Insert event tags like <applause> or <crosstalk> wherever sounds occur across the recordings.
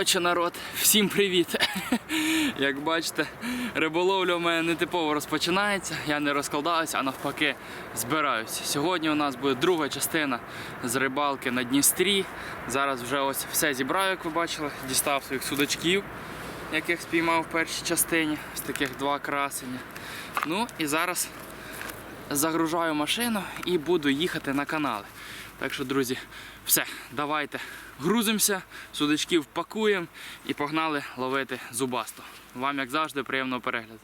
Коротше, народ, всім привіт! <laughs> Як бачите, риболовля у мене нетипово розпочинається. Я не розкладаюся, а навпаки збираюся. Сьогодні у нас буде друга частина з рибалки на Дністрі. Зараз вже ось все зібрав, як ви бачили. Дістав своїх судачків, яких спіймав в першій частині. Ось таких два красення. Ну і зараз загружаю машину і буду їхати на канали. Так що, друзі, все, давайте грузимося, судачків пакуємо і погнали ловити зубасту. Вам, як завжди, приємного перегляду.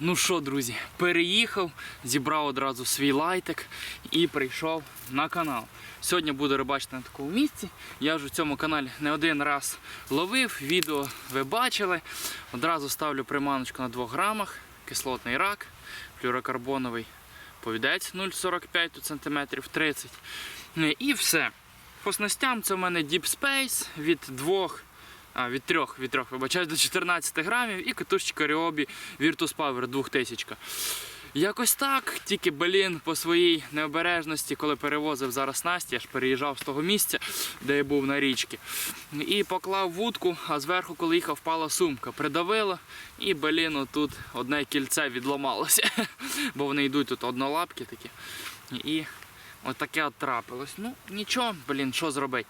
Ну що, друзі, переїхав, зібрав одразу свій лайтик і прийшов на канал. Сьогодні буду рибачити на такому місці. Я вже в цьому каналі не один раз ловив, відео ви бачили. Одразу ставлю приманочку на 2 грамах, кислотний рак, флюрокарбоновий повідець 0,45 тут сантиметрів 30. Ну, І все. По снастям це в мене Deep Space від 2 а, від 3, від 3, вибачаюсь, до 14 грамів і катушечка Ryobi Virtus Power 2000. Якось так, тільки блін по своїй необережності, коли перевозив зараз Насті, я ж переїжджав з того місця, де я був на річці. І поклав вудку, а зверху, коли їхав, впала сумка, придавила, і блін, тут одне кільце відламалося. <laughs> Бо вони йдуть тут однолапки такі. І от таке от трапилось. Ну, нічого, блін, що зробити.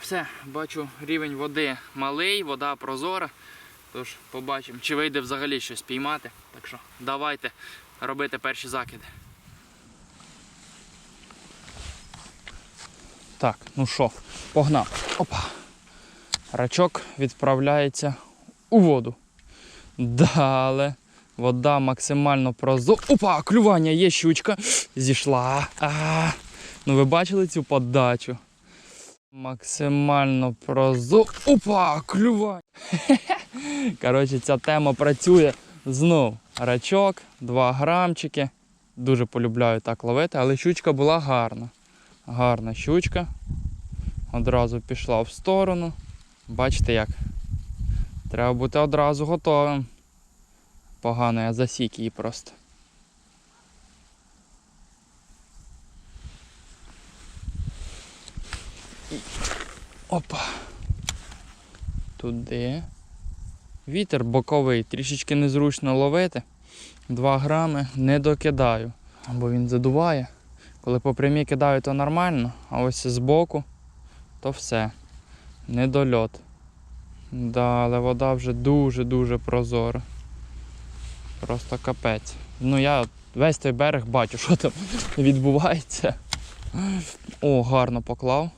Все, бачу, рівень води малий, вода прозора. Тож побачимо, чи вийде взагалі щось піймати. Так що давайте робити перші закиди. Так, ну що, погнав. Опа. Рачок відправляється у воду. Далі. Вода максимально прозора. Опа, клювання, є щучка. Зійшла. Ну ви бачили цю подачу? Максимально прозоро. Опа, клювання. <laughs> Коротше, ця тема працює знов. Рачок, 2 грамчики. Дуже полюбляю так ловити, але щучка була гарна. Гарна щучка. Одразу пішла в сторону. Бачите як? Треба бути одразу готовим. Погано я засік її просто. Опа. Туди. Вітер боковий, трішечки незручно ловити. 2 грами не докидаю, бо він задуває. Коли по прямій кидаю, то нормально, а ось збоку, то все. Недольот. Да, але вода вже дуже-дуже прозора. Просто капець. Ну я весь той берег бачу, що там <laughs> відбувається. О, гарно поклав.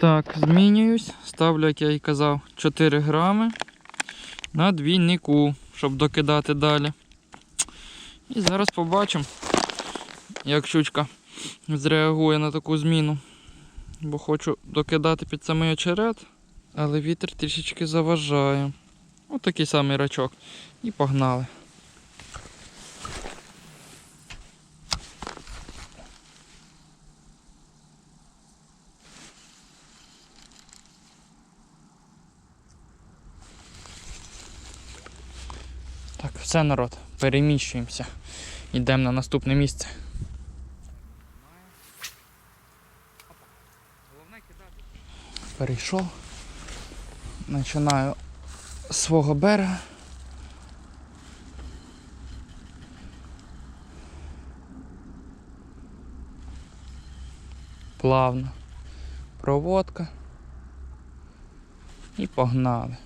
Так, змінююсь. Ставлю, як я і казав, 4 грами на двійнику, щоб докидати далі. І зараз побачимо, як щучка зреагує на таку зміну. Бо хочу докидати під самий очерет, але вітер трішечки заважає. Ось такий самий рачок. І погнали. Все народ, переміщуємося. Йдемо на наступне місце. Перейшов. Починаю з свого берега. Плавно. Проводка. І погнали.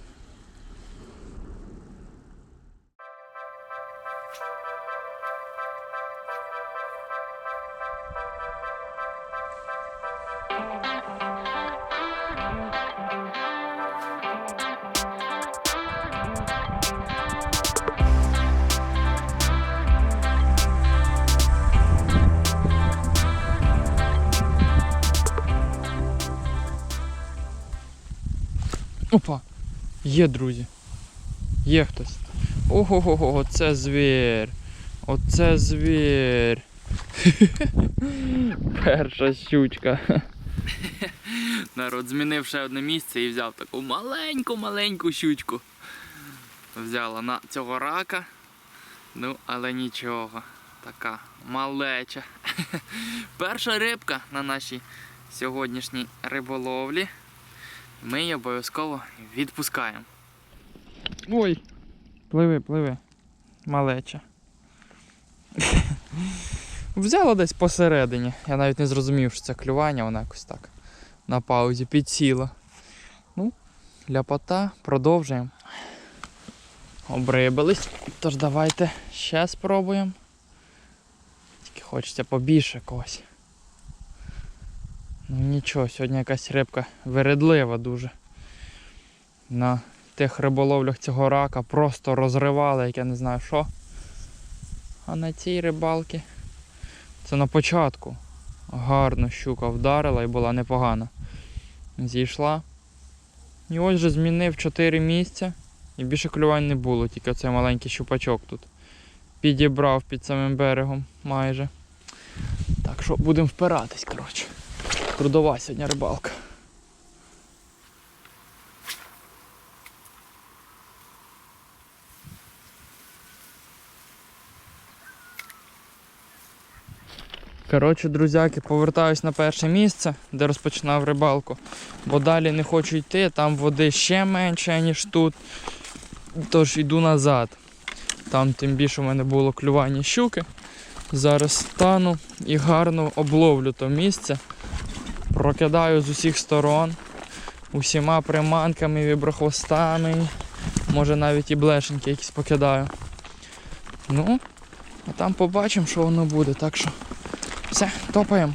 Є, друзі. Є хтось. Ого-го, оце звір. Оце звір. <laughs> Перша щучка. Народ змінив ще одне місце і взяв таку маленьку-маленьку щучку. Взяла на цього рака. Ну, але нічого. Така малеча. <laughs> Перша рибка на нашій сьогоднішній риболовлі. Ми її обов'язково відпускаємо. Ой! Пливи, пливи. Малеча. <laughs> Взяла десь посередині. Я навіть не зрозумів, що це клювання, вона якось так на паузі підсіла. Ну, ляпота, продовжуємо. Обрибились. Тож давайте ще спробуємо. Тільки хочеться побільше когось. Нічого, сьогодні якась рибка вередлива дуже. На тих риболовлях цього рака просто розривали, як я не знаю що. А на цій рибалці це на початку. Гарно щука вдарила і була непогана. Зійшла. І ось же змінив 4 місця. І більше клювань не було, тільки оцей маленький щупачок тут. Підібрав під самим берегом майже. Так що будемо впиратись, коротше. Трудова сьогодні рибалка. Коротше, друзяки, повертаюсь на перше місце, де розпочинав рибалку, бо далі не хочу йти, там води ще менше, ніж тут. Тож йду назад. Там тим більше в мене було клювання щуки. Зараз стану і гарно обловлю то місце. Прокидаю з усіх сторон, усіма приманками, віброхвостами, може навіть і блешеньки якісь покидаю. Ну, а там побачимо, що воно буде. Так що все, топаємо.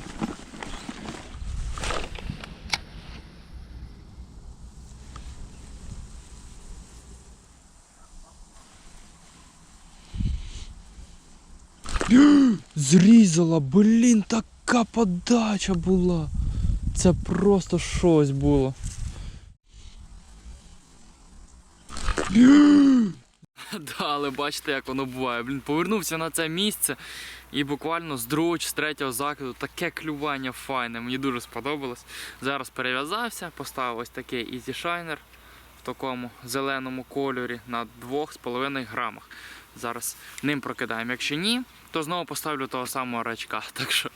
<gasps> Зрізала, блін, така подача була. Це просто щось було. <gasps> Да, але бачите, як воно буває. Блін, повернувся на це місце і буквально з другого чи з третього закиду таке клювання файне. Мені дуже сподобалось. Зараз перев'язався, поставив ось такий Easy Shiner в такому зеленому кольорі на 2,5 грамах. Зараз ним прокидаємо. Якщо ні, то знову поставлю того самого рачка. <laughs> Так що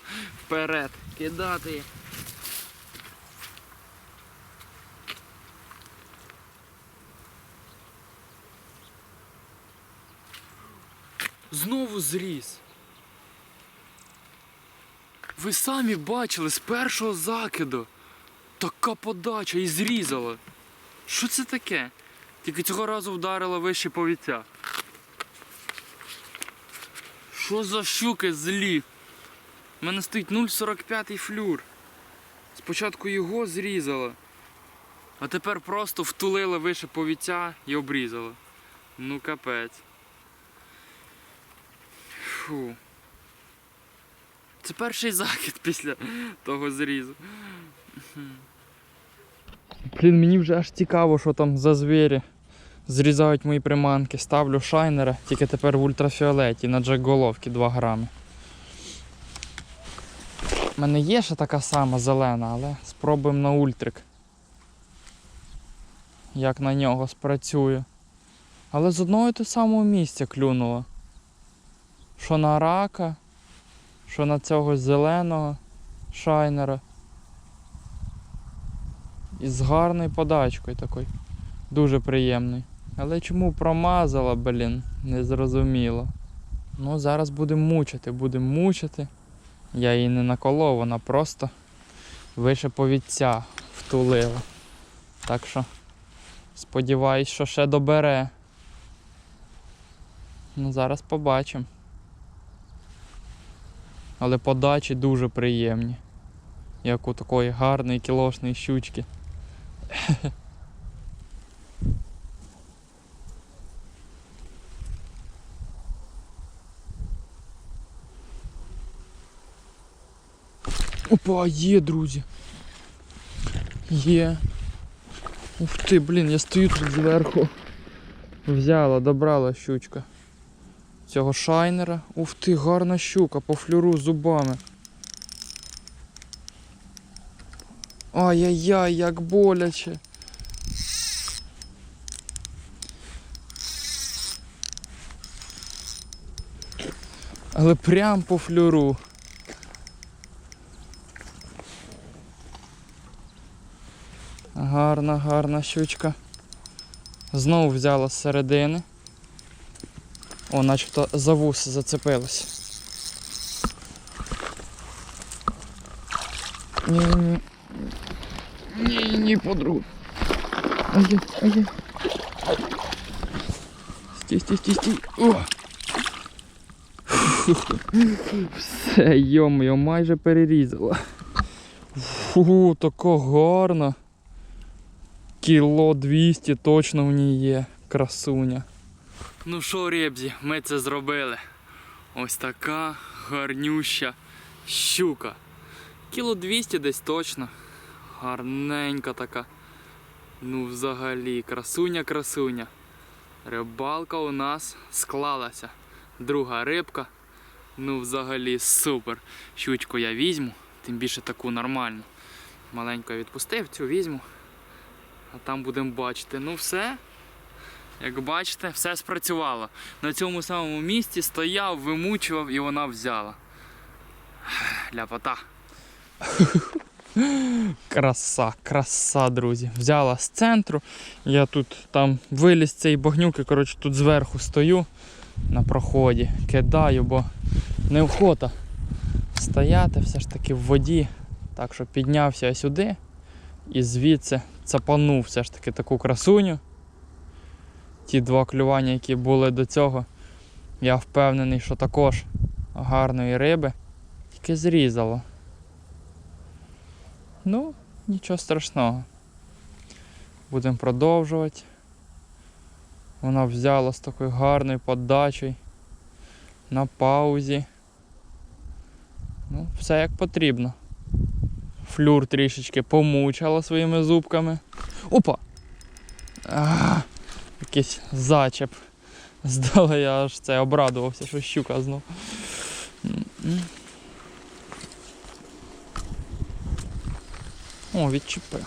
вперед, кидати. Знову зріс. Ви самі бачили з першого закиду. Така подача і зрізала. Що це таке? Тільки цього разу вдарила вище повіця. Що за щуки злі? У мене стоїть 0,45 флюр. Спочатку його зрізала, а тепер просто втулила вище повіця і обрізала. Ну капець. Фу. Це перший закид <laughs> після того зрізу. Блін, мені вже аж цікаво, що там за звірі. Зрізають мої приманки. Ставлю шайнера, тільки тепер в ультрафіолеті на джек-головки 2 грами. У мене є ще така сама зелена, але спробуємо на ультрик. Як на нього спрацює. Але з одного і того самого місця клюнуло. Що на рака, що на цього зеленого шайнера. І з гарною подачкою такою. Дуже приємний. Але чому промазала, блін, незрозуміло. Ну, зараз будемо мучити, будемо мучити. Я її не наколов, вона просто вище повідця втулила. Так що сподіваюсь, що ще добере. Ну, зараз побачимо. Але подачі дуже приємні. Як у такої гарної кілошної щучки. <laughs> Опа, є, друзі. Є. Ух ти, блін, я стою тут зверху. Взяла, добрала щучка. Цього шайнера. Ух ти, гарна щука, по флюру зубами. Ай-яй-яй, як боляче. Але прям по флюру. Гарна, гарна щучка. Знову взяла з середини. О, начебто за вус зацепилась. Ні, ні. Ні, ні, подруг. Ай, ай. Стій, стій, стій, стій. О! Все, йо-моє, майже перерізала. Фу, така гарна. Кіло 200 точно в ній є. Красуня. Ну що, ребзі, ми це зробили. Ось така гарнюща щука. Кіло 200 десь точно. Гарненька така. Ну, взагалі, красуня, красуня. Рибалка у нас склалася. Друга рибка. Ну, взагалі, супер. Щучку я візьму, тим більше таку нормальну. Маленько відпустив, цю візьму. А там будемо бачити. Ну все. Як бачите, все спрацювало. На цьому самому місці стояв, вимучував і вона взяла. <sighs> Ляпота. <laughs> Краса, краса, друзі. Взяла з центру. Я тут там виліз з цієї багнюки, коротше, тут зверху стою на проході, кидаю, бо неохота стояти все ж таки в воді. Так що піднявся сюди і звідси цапанув все ж таки таку красуню. Ті два клювання, які були до цього, я впевнений, що також гарної риби, тільки зрізало. Ну, нічого страшного. Будемо продовжувати. Вона взяла з такою гарною подачею на паузі. Ну, все як потрібно. Флюр трішечки помучала своїми зубками. Опа! А, якийсь зачеп. <laughs> Здала я аж це обрадувався, що щука знов. О, відчепив.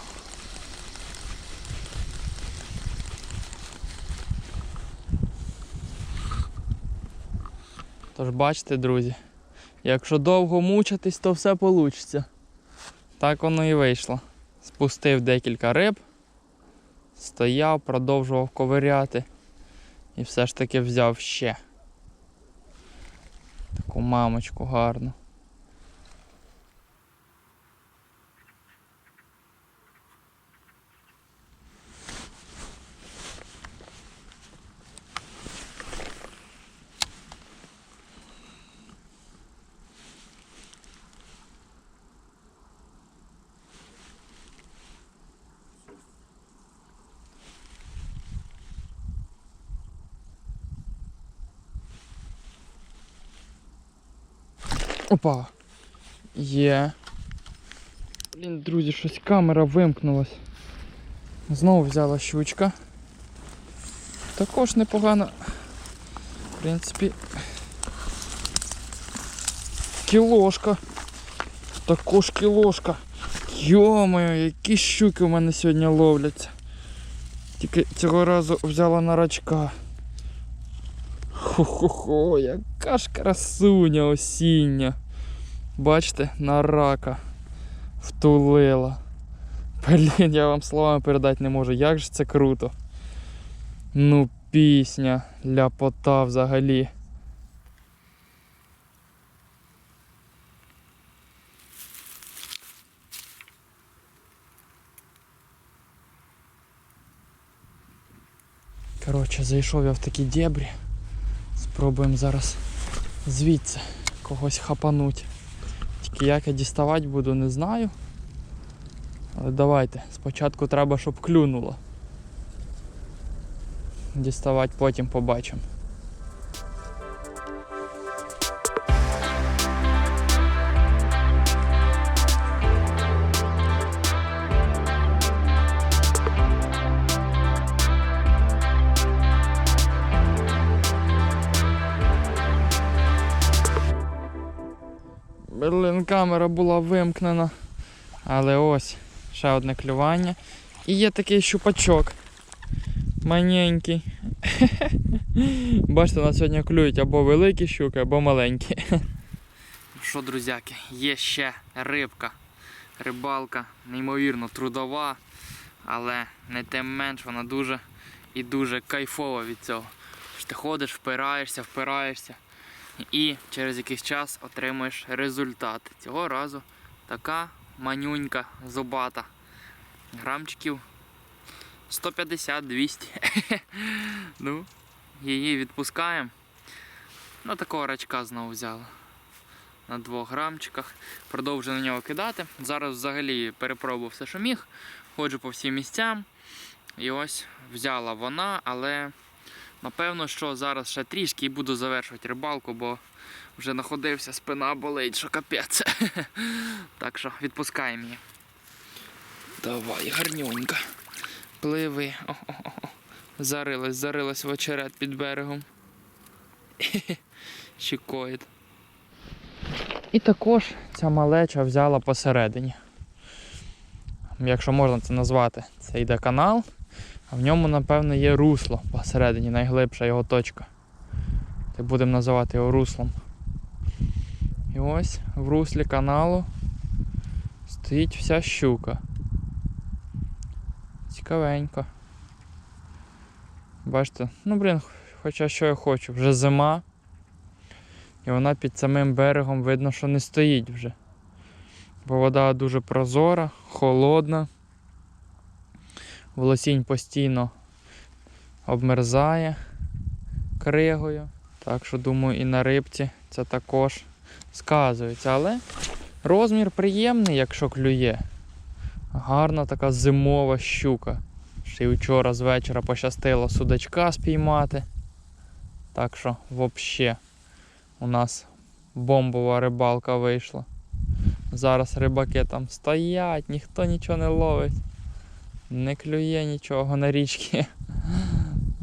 Тож бачите, друзі, якщо довго мучитись, то все вийде. Так воно і вийшло. Спустив декілька риб, стояв, продовжував ковиряти і все ж таки взяв ще. Таку мамочку гарну. Опа. Є. Блін, друзі, щось камера вимкнулась. Знову взяла щучка. Також непогано. В принципі. Кілошка. Також кілошка. Йо-моє, які щуки у мене сьогодні ловляться. Тільки цього разу взяла на рачка. Хо-хо-хо, яка ж красуня осіння. Бачите, на рака втулила. Блін, я вам словами передати не можу. Як же це круто. Ну, пісня, ляпота взагалі. Коротше, зайшов я в такі дебрі. Спробуємо зараз звідси когось хапануть. Тільки як я діставати буду, не знаю. Але давайте, спочатку треба, щоб клюнуло. Діставати потім побачимо. Блин, камера була вимкнена. Але ось ще одне клювання. І є такий щупачок. Маненький. <laughs> Бачите, на сьогодні клюють або великі щуки, або маленькі. Що, друзяки, є ще рибка. Рибалка, неймовірно трудова, але не тим менш вона дуже і дуже кайфова від цього. Ти ходиш, впираєшся, впираєшся і через якийсь час отримуєш результат. Цього разу така манюнька зубата. Грамчиків 150-200. <laughs> ну, її відпускаємо. Ну, такого рачка знову взяла. На двох грамчиках. Продовжую на нього кидати. Зараз взагалі перепробував все, що міг. Ходжу по всім місцям. І ось взяла вона, але напевно, що зараз ще трішки і буду завершувати рибалку, бо вже находився, спина болить, що капець. <laughs> так що відпускаємо її. Давай, гарнюнька. Пливи. О-о-о. Зарилась, зарилась в очерет під берегом. <laughs> Щекоїть. І також ця малеча взяла посередині. Якщо можна це назвати, це йде канал, а в ньому, напевно, є русло посередині, найглибша його точка. Так будемо називати його руслом. І ось в руслі каналу стоїть вся щука. Цікавенько. Бачите, ну блін, хоча що я хочу, вже зима. І вона під самим берегом видно, що не стоїть вже. Бо вода дуже прозора, холодна. Волосінь постійно обмерзає кригою. Так що, думаю, і на рибці це також сказується. Але розмір приємний, якщо клює. Гарна така зимова щука. Ще й вчора з вечора пощастило судачка спіймати. Так що, взагалі, у нас бомбова рибалка вийшла. Зараз рибаки там стоять, ніхто нічого не ловить. Не клює нічого на річці. <laughs>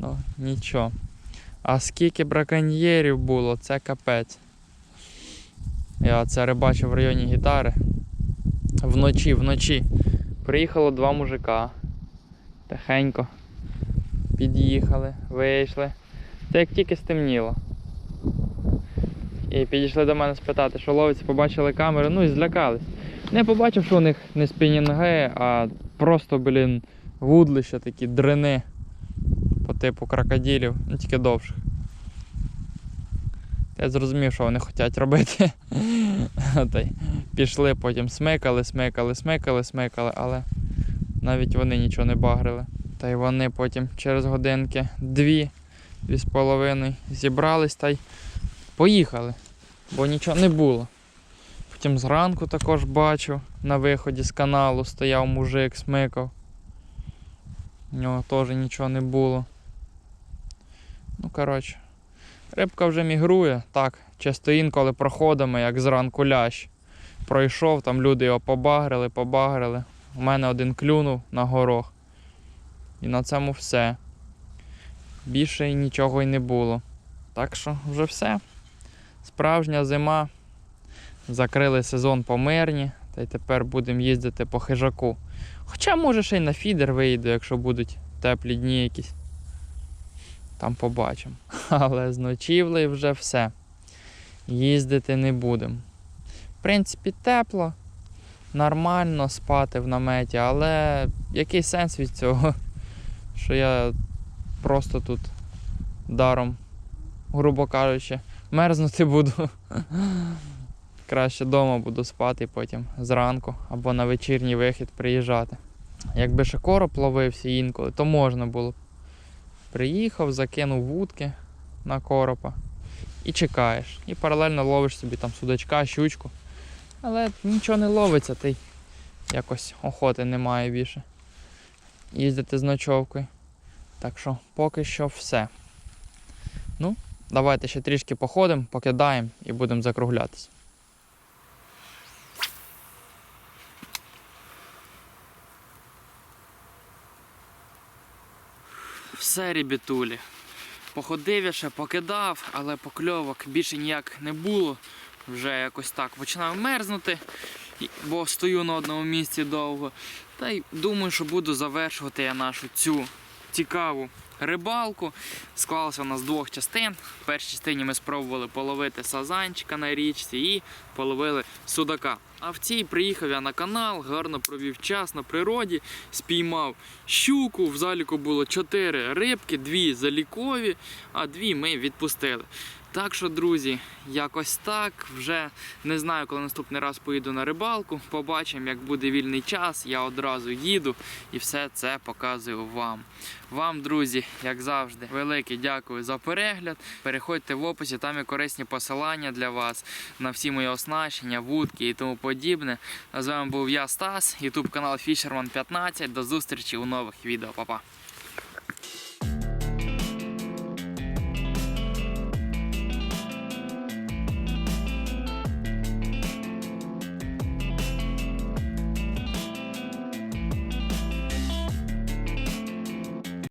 Ну, нічого. А скільки браконьєрів було, це капець. Я це рибачив в районі гітари. Вночі, вночі. Приїхало два мужика. Тихенько. Під'їхали, вийшли. Це як тільки стемніло. І підійшли до мене спитати, що ловиться, побачили камери, ну і злякались. Не побачив, що у них не спінінги, а просто, блін, вудлища такі, дрини по типу крокодилів, ну тільки довших. Я зрозумів, що вони хочуть робити. <laughs> Та пішли, потім смикали, смикали, смикали, смикали, але навіть вони нічого не багрили. Та й вони потім через годинки дві, дві з половиною зібрались та й поїхали, бо нічого не було. Потім зранку також бачу, на виході з каналу стояв мужик, смикав. У нього теж нічого не було. Ну, коротше, рибка вже мігрує, так, часто інколи проходимо, як зранку лящ. Пройшов, там люди його побагрили, побагрили. У мене один клюнув на горох. І на цьому все. Більше нічого й не було. Так що вже все. Справжня зима. Закрили сезон по мирні, та й тепер будемо їздити по хижаку. Хоча, може, ще й на фідер виїду, якщо будуть теплі дні якісь. Там побачимо. <laughs> Але з ночівлею вже все. Їздити не будемо. В принципі, тепло, нормально спати в наметі, але який сенс від цього? <laughs> Що я просто тут даром, грубо кажучи, мерзнути буду. <laughs> Краще вдома буду спати потім зранку або на вечірній вихід приїжджати. Якби ще короб ловився інколи, то можна було. Приїхав, закинув вудки на коропа і чекаєш. І паралельно ловиш собі там судачка, щучку. Але нічого не ловиться, ти якось охоти немає більше. Їздити з ночовкою. Так що поки що все. Ну, давайте ще трішки походимо, покидаємо і будемо закруглятися. Все, ребятулі. Походив я ще, покидав, але покльовок більше ніяк не було. Вже якось так починав мерзнути, бо стою на одному місці довго. Та й думаю, що буду завершувати я нашу цю цікаву рибалку. Склалося у нас з двох частин. В першій частині ми спробували половити сазанчика на річці і половили судака. А в цій приїхав я на канал, гарно провів час на природі, спіймав щуку. В заліку було чотири рибки, дві залікові, а дві ми відпустили. Так що, друзі, якось так. Вже не знаю, коли наступний раз поїду на рибалку. Побачимо, як буде вільний час. Я одразу їду і все це показую вам. Вам, друзі, як завжди, велике дякую за перегляд. Переходьте в описі, там є корисні посилання для вас на всі мої оснащення, вудки і тому подібне. А з вами був я, Стас, ютуб канал Fisherman 15. До зустрічі у нових відео. Па-па.